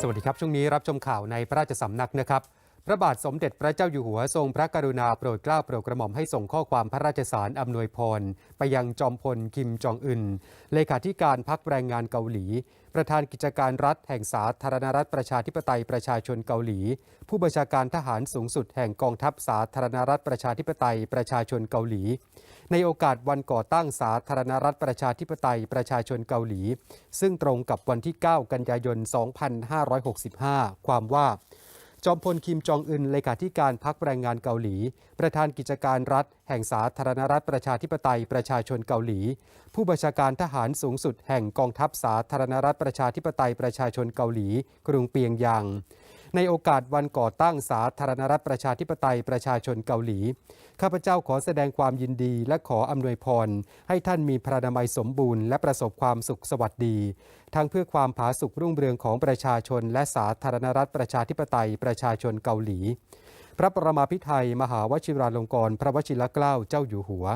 สวัสดีครับ ช่วงนี้รับชมข่าวในพระราชสำนักนะครับ พระบาทสมเด็จพระเจ้าอยู่หัวทรงพระกรุณาโปรดเกล้าโปรดกระหม่อมให้ส่งข้อความพระราชสารอำนวยพร ไปยังจอมพลคิมจองอึนเลขาธิการพักแรงงานเกาหลี ประธานกิจการรัฐแห่งสาธารณรัฐประชาธิปไตยประชาชนเกาหลี ผู้บัญชาการทหารสูงสุดแห่งกองทัพสาธารณรัฐประชาธิปไตยประชาชนเกาหลี ในโอกาสวันก่อตั้งสาธารณรัฐประชาธิปไตยประชาชนเกาหลี ซึ่งตรงกับวันที่ 9 กันยายน 2565 ความว่า จอมพลคิมจองอึนเลขาธิการพักแรงงานเกาหลี ประธานกิจการรัฐ แห่งสาธารณรัฐประชาธิปไตยประชาชนเกาหลี ผู้บัญชาการทหารสูงสุดแห่งกองทัพสาธารณรัฐประชาธิปไตยประชาชนเกาหลี กรุงเปียงยาง ในโอกาสวันก่อตั้งสาธารณรัฐประชาธิปไตยประชาชนเกาหลี ข้าพเจ้าขอแสดงความยินดีและขออำนวยพร ให้ท่านมีพระนามัยสมบูรณ์และประสบความสุขสวัสดี ทั้งเพื่อความผาสุกรุ่งเรืองของประชาชน และสาธารณรัฐประชาธิปไตยประชาชนเกาหลี พระประมาพิไทยมหาวชิราลงกรณ์พระวชิรเกล้าเจ้าอยู่หัว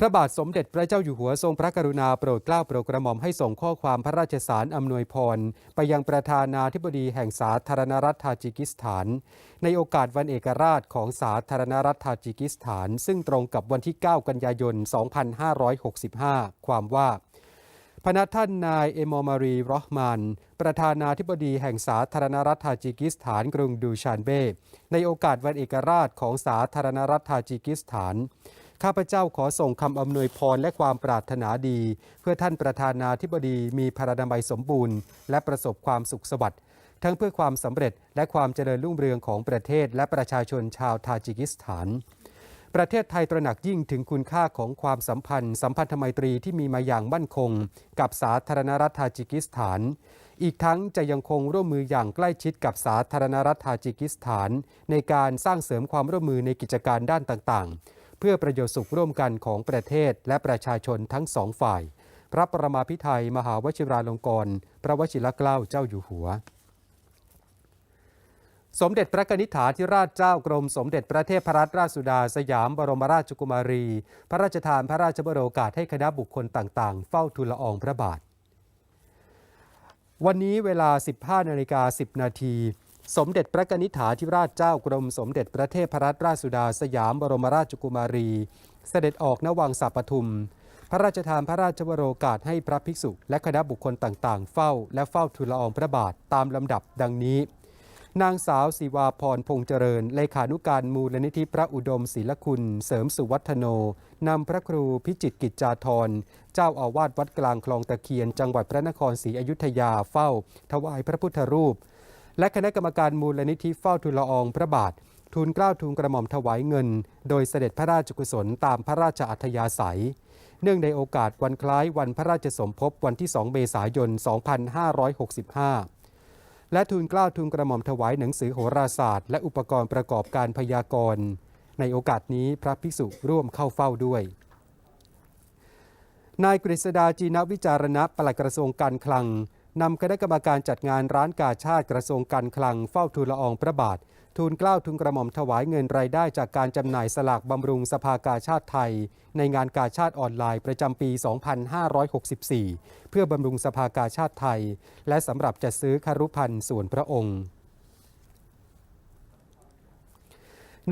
พระบาทสมเด็จพระเจ้าอยู่หัวทรงพระกรุณาโปรดเกล้าโปรดกระหม่อมให้ส่งข้อความพระราชสารอำนวยพร ไปยังประธานาธิบดีแห่งสาธารณรัฐทาจิกิสถาน ในโอกาสวันเอกราชของสาธารณรัฐทาจิกิสถาน ซึ่งตรงกับวันที่ 9 กันยายน 2565 ความว่า พนักท่านนายเอมอมารีรอห์มานประธานาธิบดีแห่งสาธารณรัฐทาจิกิสถานกรุงดูชานเบในโอกาสวันเอกราชของสาธารณรัฐทาจิกิสถาน ข้าพเจ้าขอส่งคำอำนวยพรและความปรารถนาดี เพื่อท่านประธานาธิบดีมีพระนามัยสมบูรณ์ และประสบความสุขสวัสดิ์ทั้งเพื่อความสำเร็จและความเจริญรุ่งเรืองของประเทศและประชาชนชาวทาจิกิสถาน ประเทศไทยตระหนักยิ่งถึงคุณค่าของความสัมพันธ์ สัมพันธไมตรีที่มีมาอย่างมั่นคง กับสาธารณรัฐทาจิกิสถาน อีกทั้งจะยังคงร่วมมืออย่างใกล้ชิดกับสาธารณรัฐทาจิกิสถาน ในการสร้างเสริมความร่วมมือในกิจการด้านต่างๆ เพื่อประโยชน์สุขร่วมกันของประเทศและประชาชนทั้งสองฝ่าย พระประมาพิไทยมหาวชิราลงกรณ์พระวชิรเกล้าเจ้าอยู่หัว สมเด็จพระกนิษฐาธิราชเจ้ากรม สมเด็จพระเทพรัตนราชสุดาสยามบรมราชกุมารี พระราชทานพระราชบรโอกาสให้คณะบุคคลต่างๆ เฝ้าทูลละอองพระบาท วันนี้เวลา 15นาฬิกา10 นาที สมเด็จพระกนิษฐาธิราชเจ้ากรมสมเด็จพระเทพรัตนราชสุดาสยามบรมราชกุมารี เสด็จออกนวังสัปทุม พระราชทานพระราชวโรกาสให้พระภิกษุ และคณะบุคคลต่างๆ เฝ้า และเฝ้าทูลละอองพระบาทตามลำดับดังนี้ นางสาวศิวาพรพงษ์เจริญ เลขานุการมูลนิธิพระอุดมศิลคุณ เสริมสุวัฒโนนำพระครูพิจิตรกิจจาธรเจ้าอาวาสวัดกลางคลองตะเคียน จังหวัดพระนครศรีอยุธยาเฝ้า ถวายพระพุทธรูป และคณะกรรมการมูลนิธิเฝ้าทูลละอองพระบาท ทูลเกล้าทูลกระหม่อมถวายเงิน โดยเสด็จพระราชกุศลตามพระราชอัธยาศัย เนื่องในโอกาสวันคล้ายวันพระราชสมภพวันที่ 2 เมษายน 2565 และทูลเกล้าทูลกระหม่อมถวายหนังสือโหราศาสตร์ และอุปกรณ์ประกอบการพยากรณ์ ในโอกาสนี้พระภิกษุร่วมเข้าเฝ้าด้วยนายกฤษดาจีนวิจารณะปลัดกระทรวงการคลัง นำคณะกรรมการจัดงานร้านกาชาติกระทรวงการคลังเฝ้าทูลละอองพระบาท ทูลเกล้าทูลกระหม่อมถวายเงินรายได้จากการจำหน่ายสลากบำรุงสภากาชาติไทย ในงานกาชาติออนไลน์ประจำปี 2564 เพื่อบำรุงสภากาชาติไทย และสำหรับจัดซื้อคารุพันธ์ส่วนพระองค์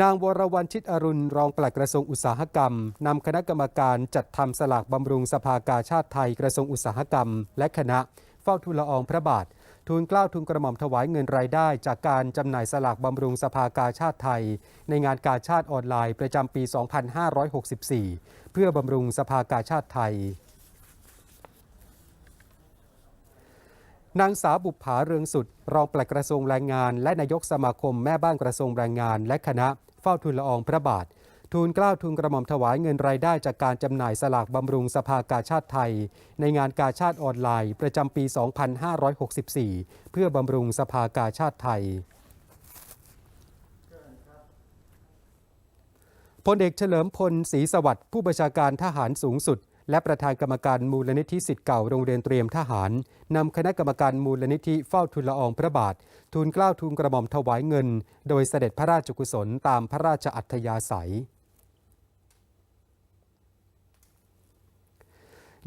นางวรวรรณชิตอรุณรองปลัดกระทรวงอุตสาหกรรมนำคณะกรรมการจัดทำสลากบำรุงสภากาชาติไทยกระทรวงอุตสาหกรรม และคณะ เฝ้าทูลละอองพระบาท ทูลเกล้าทูลกระหม่อมถวายเงินรายได้ จากการจำหน่ายสลากบำรุงสภากาชาติไทย ในงานกาชาติออนไลน์ประจำปี 2564 เพื่อบำรุงสภากาชาติไทยนางสาวบุปผาเรืองสุด รองปลัดกระทรวงแรงงาน และนายกสมาคมแม่บ้านกระทรวงแรงงาน และคณะเฝ้าทูลละอองพระบาท ทูลกล้าวทูลกระหม่อมถวายเงินรายได้จากการจำหน่ายสลากบำรุงสภากาชาติไทย ในงานกาชาติออนไลน์ ประจำปี 2564 เพื่อบำรุงสภากาชาติไทยพลเอกเฉลิมพลศรีสวัสดิ์ผู้บัญชาการทหารสูงสุด และประธานกรรมการมูลนิธิสิทธิ์เก่าโรงเรียนเตรียมทหารนำคณะกรรมการมูลนิธิเฝ้าทูลละอองพระบาท ทูลเกล้าทูลกระหม่อมถวายเงิน โดยเสด็จพระราชกุศลตามพระราชอัธยาศัย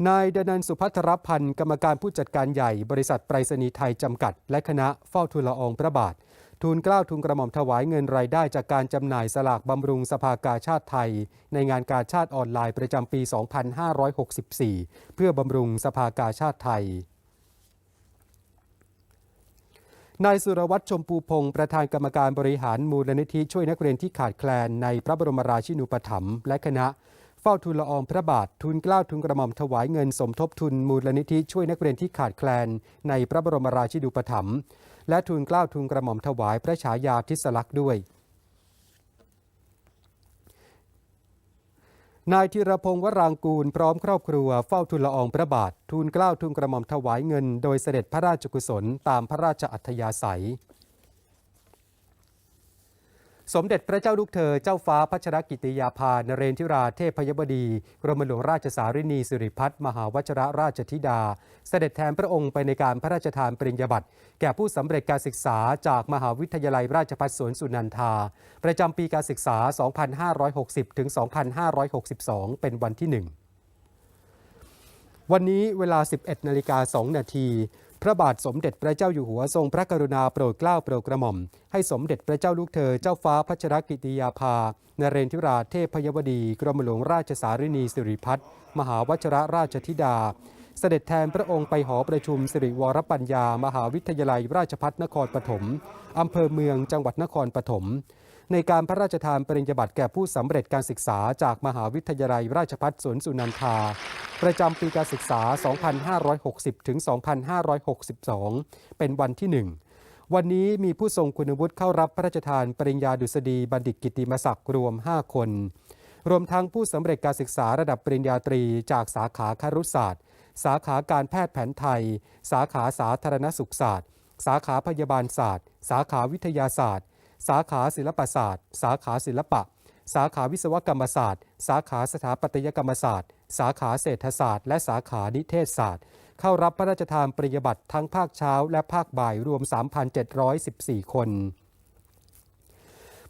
นายดนันสุพัทรพันธ์กรรมการผู้จัดการใหญ่บริษัทไปรษณีย์ไทยจำกัด และคณะเฝ้าทูลละอองพระบาท ทูลเกล้าทูลกระหม่อมถวายเงินรายได้จากการจำหน่ายสลากบำรุงสภากาชาติไทย ในงานกาชาติออนไลน์ประจำปี 2564 เพื่อบำรุงสภากาชาติไทยนายสุรวัตรชมพูพงศ์ประธานกรรมการบริหารมูลนิธิช่วยนักเรียนที่ขาดแคลนในพระบรมราชินูปถัมภ์และคณะ เฝ้าทูลละอองพระบาททูลเกล้าทูลกระหม่อมถวายเงินสมทบทุนมูลนิธิช่วยนักเรียนที่ขาดแคลน ในพระบรมราชินูปถัมภ์และทูลเกล้าทูลกระหม่อมถวายพระฉายาทิศลักษณ์ด้วยนายธีรพงศ์วรางกูลพร้อมครอบครัวเฝ้าทูลละอองพระบาท ทูลเกล้าทูลกระหม่อมถวายเงิน โดยเสด็จพระราชกุศลตามพระราชอัธยาศัย สมเด็จพระเจ้าลูกเธอเจ้าฟ้าพัชรกิติยาภานเรนทิราเทพยบดีกรมหลวงราชสารินีสิริพัฒน์มหาวชรราชธิดา เสด็จแทนพระองค์ไปในการพระราชทานปริญญาบัตรแก่ผู้สำเร็จการศึกษาจากมหาวิทยาลัยราชภัฏสวนสุนันทา ประจำปีการศึกษา 2560 ถึง 2562 เป็นวันที่ 1 วันนี้เวลา 11นาฬิกา2นาที พระบาทสมเด็จพระเจ้าอยู่หัวทรงพระกรุณาโปรดเกล้าโปรดกระหม่อม ให้สมเด็จพระเจ้าลูกเธอเจ้าฟ้าพัชรกิติยาภานเรนทิราเทพยวดี กรมหลวงราชสารินีสิริพัฒน์มหาวชรราชธิดา เสด็จแทนพระองค์ไปหอประชุมสิริวรปัญญา มหาวิทยาลัยราชภัฏนครปฐมอำเภอเมืองจังหวัดนครปฐมในการพระราชทานปริญญาบัตรแก่ผู้สำเร็จการศึกษาจากมหาวิทยาลัยราชภัฏสวนสุนันทา ประจำปีการศึกษา 2560 ถึง 2562 เป็นวันที่ 1 วันนี้มีผู้ทรงคุณวุฒิเข้ารับพระราชทานปริญญาดุษฎีบัณฑิตกิติมศักดิ์รวม 5 คน รวมทั้งผู้สำเร็จการศึกษาระดับปริญญาตรีจากสาขาครุศาสตร์ สาขาการแพทย์แผนไทย สาขาสาธารณสุขศาสตร์ สาขาพยาบาลศาสตร์ สาขาวิทยาศาสตร์ สาขาศิลปศาสตร์ สาขาศิลปะ สาขาวิศวกรรมศาสตร์ สาขาสถาปัตยกรรมศาสตร์ สาขาเศรษฐศาสตร์ และสาขานิเทศศาสตร์ เข้ารับพระราชทานปริญญาบัตรทั้งภาคเช้าและภาคบ่ายรวม 3,714 คน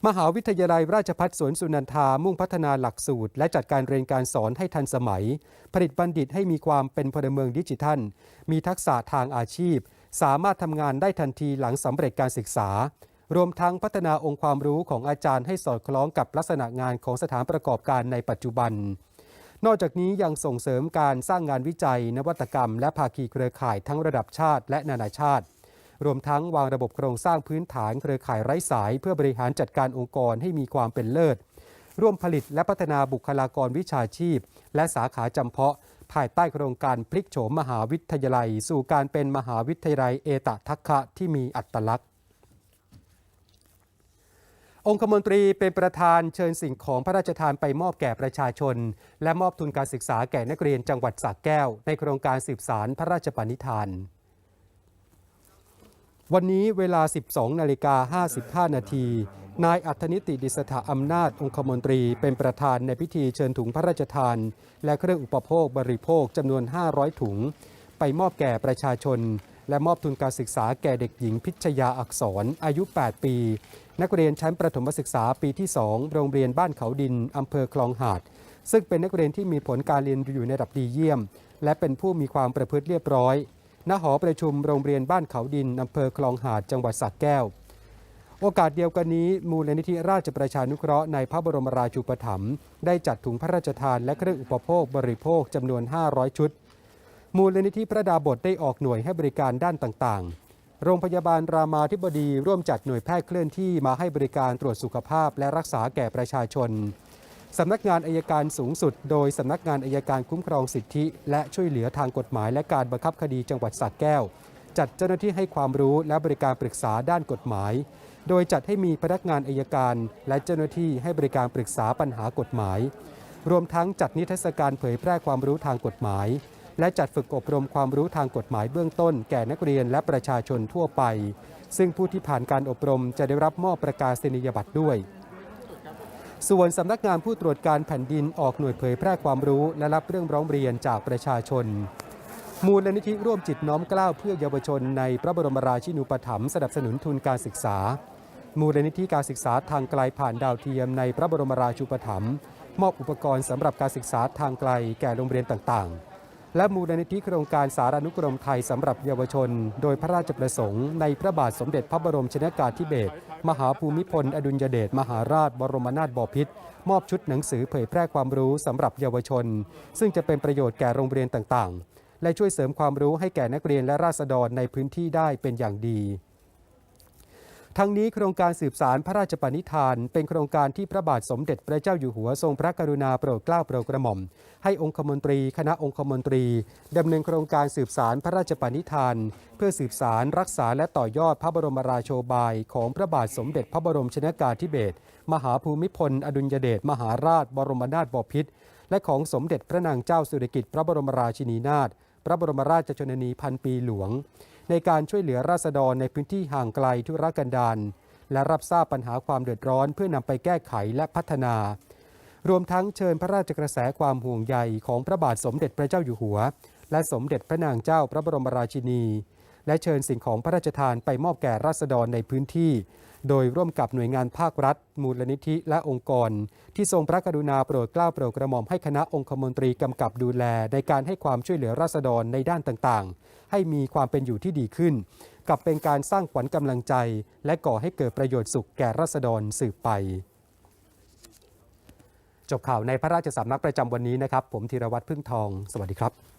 มหาวิทยาลัยราชภัฏสวนสุนันทามุ่งพัฒนาหลักสูตร และจัดการเรียนการสอนให้ทันสมัย ผลิตบัณฑิตให้มีความเป็นพลเมืองดิจิทัล มีทักษะทางอาชีพ สามารถทำงานได้ทันทีหลังสำเร็จการศึกษา รวมทั้งพัฒนาองค์ความรู้ของอาจารย์ให้สอดคล้องกับลักษณะงานของสถานประกอบการในปัจจุบัน นอกจากนี้ยังส่งเสริมการสร้างงานวิจัย นวัตกรรม และภาคีเครือข่ายทั้งระดับชาติและนานาชาติ รวมทั้งวางระบบโครงสร้างพื้นฐานเครือข่ายไร้สาย เพื่อบริหารจัดการองค์กรให้มีความเป็นเลิศ ร่วมผลิตและพัฒนาบุคลากรวิชาชีพ และสาขาจำเพาะ ภายใต้โครงการพลิกโฉมมหาวิทยาลัย สู่การเป็นมหาวิทยาลัยเอตทัคคะที่มีอัตลักษณ์ องคมนตรีเป็นประธานเชิญสิ่งของพระราชทานไปมอบแก่ประชาชน และมอบทุนการศึกษาแก่นักเรียนจังหวัดสระแก้ว ในโครงการสืบสารพระราชปณิธาน วันนี้เวลา 12 นาฬิกา 55 นาที นายอัธนิติดิสถาอำนาจองคมนตรีเป็นประธานในพิธีเชิญถุงพระราชทาน และเครื่องอุปโภคบริโภคจำนวน 500 ถุง ไปมอบแก่ประชาชน และมอบทุนการศึกษาแก่เด็กหญิงพิชยาอักษร อายุ 8 ปี นักเรียนชั้นประถมศึกษาปีที่ 2 โรงเรียนบ้านเขาดิน อำเภอคลองหาด ซึ่งเป็นนักเรียนที่มีผลการเรียนอยู่ในระดับดีเยี่ยม และเป็นผู้มีความประพฤติเรียบร้อย ณ หอประชุมโรงเรียนบ้านเขาดิน อำเภอคลองหาด จังหวัดสระแก้ว โอกาสเดียวกันนี้ มูลนิธิราชประชานุเคราะห์ในพระบรมราชูปถัมภ์ได้จัดถุงพระราชทานและเครื่องอุปโภคบริโภคจำนวน 500 ชุด มูลนิธิพระดาบทได้ออกหน่วยให้บริการด้านต่างๆ โรงพยาบาลรามาธิบดีร่วมจัดหน่วยแพทย์เคลื่อนที่มาให้บริการตรวจสุขภาพและรักษาแก่ประชาชน สำนักงานอายการสูงสุด โดยสำนักงานอายการคุ้มครองสิทธิ และช่วยเหลือทางกฎหมายและการบังคับคดีจังหวัดสระแก้ว จัดเจ้าหน้าที่ให้ความรู้และบริการปรึกษาด้านกฎหมาย โดยจัดให้มีพนักงานอายการ และเจ้าหน้าที่ให้บริการปรึกษาปัญหากฎหมาย รวมทั้งจัดนิทรรศการเผยแพร่ความรู้ทางกฎหมาย และจัดฝึกอบรมความรู้ทางกฎหมายเบื้องต้น แก่นักเรียนและประชาชนทั่วไป ซึ่งผู้ที่ผ่านการอบรมจะได้รับมอบประกาศนียบัตรด้วย ส่วนสำนักงานผู้ตรวจการแผ่นดินออกหน่วยเผยแพร่ความรู้ และรับเรื่องร้องเรียนจากประชาชน มูลนิธิร่วมจิตน้อมกล้าวเพื่อเยาวชนในพระบรมราชินูปถัมภ์สนับสนุนทุนการศึกษา มูลนิธิการศึกษาทางไกลผ่านดาวเทียมในพระบรมราชูปถัมภ์มอบอุปกรณ์สำหรับการศึกษาทางไกลแก่โรงเรียนต่างๆ และมูลนิธิโครงการสารานุกรมไทยสำหรับเยาวชน โดยพระราชประสงค์ในพระบาทสมเด็จพระบรมชนากาธิเบศรมหาภูมิพล อดุลยเดชมหาราช บรมนาถบพิตรมอบชุดหนังสือเผยแพร่ความรู้สำหรับเยาวชน ซึ่งจะเป็นประโยชน์แก่โรงเรียนต่างๆ และช่วยเสริมความรู้ให้แก่นักเรียนและราษฎรในพื้นที่ได้เป็นอย่างดี ทั้งนี้โครงการสืบสารพระราชปณิธาน เป็นโครงการที่พระบาทสมเด็จพระเจ้าอยู่หัวทรงพระกรุณาโปรดเกล้าโปรดกระหม่อม ให้องคมนตรีคณะองคมนตรีดำเนินโครงการสืบสารพระราชปณิธาน เพื่อสืบสารรักษาและต่อยอดพระบรมราโชบายของพระบาทสมเด็จพระบรมชนากาธิเบศรมหาภูมิพล อดุลยเดชมหาราช บรมนาถบพิตรและของสมเด็จพระนางเจ้าสิริกิติ์พระบรมราชินีนาถพระบรมราชชนนีพันปีหลวง ในการช่วยเหลือราษฎรในพื้นที่ห่างไกลทุรกันดารและรับทราบปัญหาความเดือดร้อนเพื่อนำไปแก้ไขและพัฒนา รวมทั้งเชิญพระราชกระแสความห่วงใยของพระบาทสมเด็จพระเจ้าอยู่หัว และสมเด็จพระนางเจ้าพระบรมราชินี และเชิญสิ่งของพระราชทานไปมอบแก่ราษฎรในพื้นที่ โดยร่วมกับหน่วยงานภาครัฐ มูลนิธิและองค์กร ที่ทรงพระกรุณาโปรดเกล้าโปรดกระหม่อมให้คณะองคมนตรีกำกับดูแล ในการให้ความช่วยเหลือราษฎรในด้านต่างๆ ให้มีความเป็นอยู่ที่ดีขึ้น กับเป็นการสร้างขวัญกำลังใจ และก่อให้เกิดประโยชน์สุขแก่ราษฎรสืบไปจบข่าวในพระราชสำนักประจำวันนี้นะครับ ผมธีรวัตรพึ่งทอง สวัสดีครับ